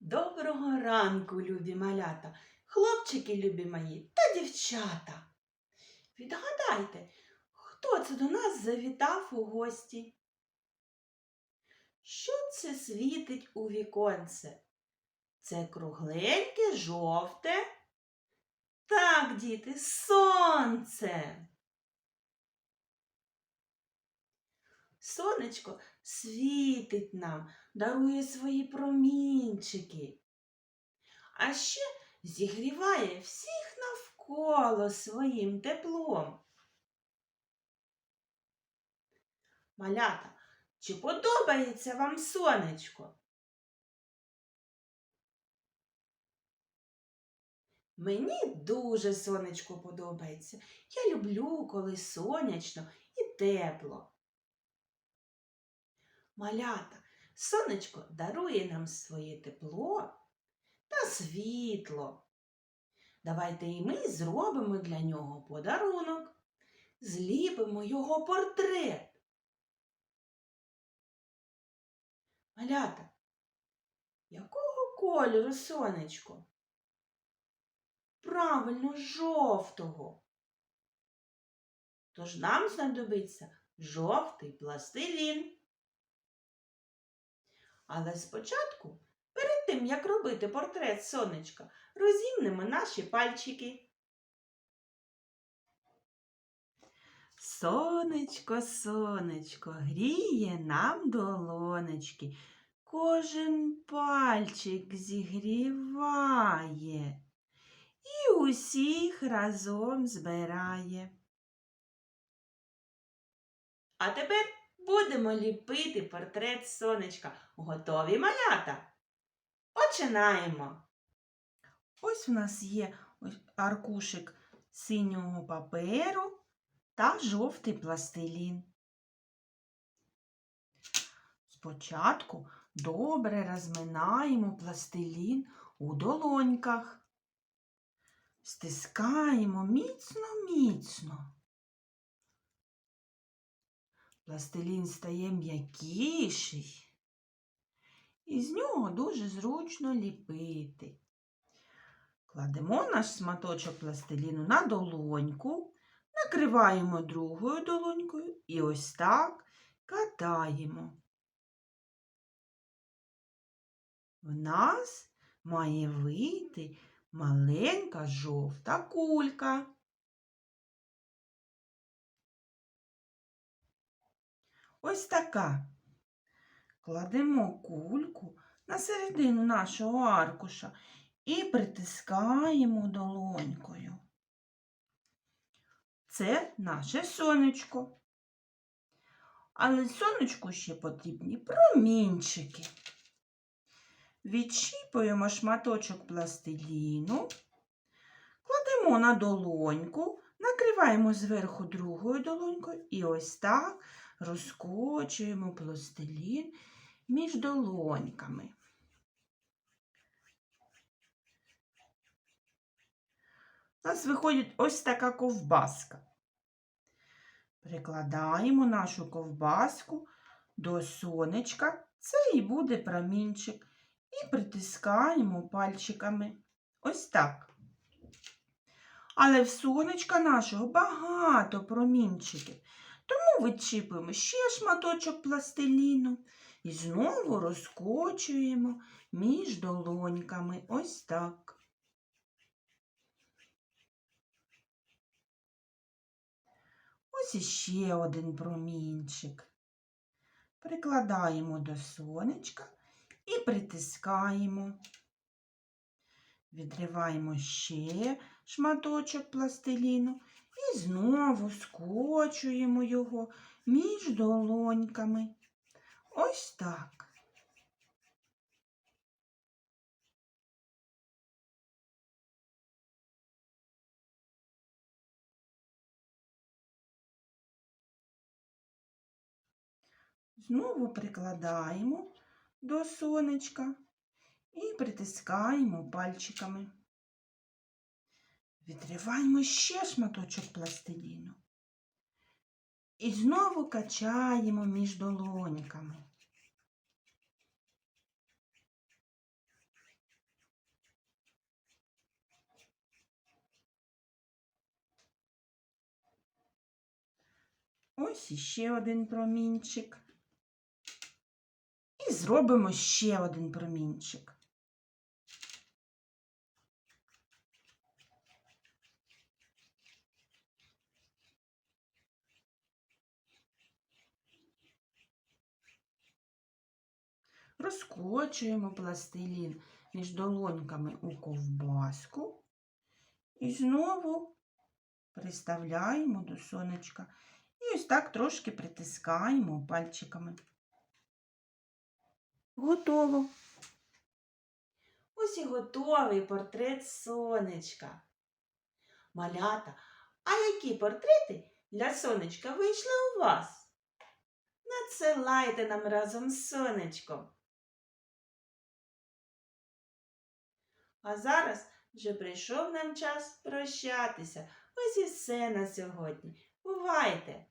Доброго ранку, любі малята, хлопчики любі мої та дівчата. Відгадайте, хто це до нас завітав у гості? Що це світить у віконце? Це кругленьке, жовте? Так, діти, сонце. Сонечко світить нам, дарує свої промінчики. А ще зігріває всіх навколо своїм теплом. Малята, чи подобається вам сонечко? Мені дуже сонечко подобається. Я люблю, коли сонячно і тепло. Малята, сонечко дарує нам своє тепло та світло. Давайте і ми зробимо для нього подарунок, зліпимо його портрет. Малята, якого кольору сонечко? Правильно, жовтого. Тож нам знадобиться жовтий пластилін. Але спочатку, перед тим, як робити портрет сонечка, розімнемо наші пальчики. Сонечко, сонечко, гріє нам долонечки. Кожен пальчик зігріває і усіх разом збирає. А тепер будемо ліпити портрет сонечка. Готові малята? Починаємо. Ось у нас є аркушик синього паперу та жовтий пластилін. Спочатку добре розминаємо пластилін у долоньках. Стискаємо міцно-міцно. Пластилін стає м'якіший, і з нього дуже зручно ліпити. Кладемо наш сматочок пластиліну на долоньку, накриваємо другою долонькою і ось так катаємо. В нас має вийти маленька жовта кулька. Ось така. Кладемо кульку на середину нашого аркуша і притискаємо долонькою. Це наше сонечко. Але сонечку ще потрібні промінчики. Відщіпуємо шматочок пластиліну, кладемо на долоньку, накриваємо зверху другою долонькою і ось так розкочуємо пластилін між долоньками. У нас виходить ось така ковбаска. Прикладаємо нашу ковбаску до сонечка, це і буде промінчик, і притискаємо пальчиками. Ось так. Але в сонечка нашого багато промінчиків. Тому відчіпуємо ще шматочок пластиліну і знову розкочуємо між долоньками. Ось так. Ось іще один промінчик. Прикладаємо до сонечка і притискаємо. Відриваємо ще шматочок пластиліну і знову скочуємо його між долоньками. Ось так. Знову прикладаємо до сонечка і притискаємо пальчиками. Відриваємо ще шматочок пластиліну. І знову качаємо між долоньками. Ось іще один промінчик. І зробимо ще один промінчик. Розкочуємо пластилін між долоньками у ковбаску і знову приставляємо до сонечка. І ось так трошки притискаємо пальчиками. Готово. Ось і готовий портрет сонечка. Малята, а які портрети для сонечка вийшли у вас? Надсилайте нам разом з сонечком. А зараз вже прийшов нам час прощатися. Ось і все на сьогодні. Бувайте!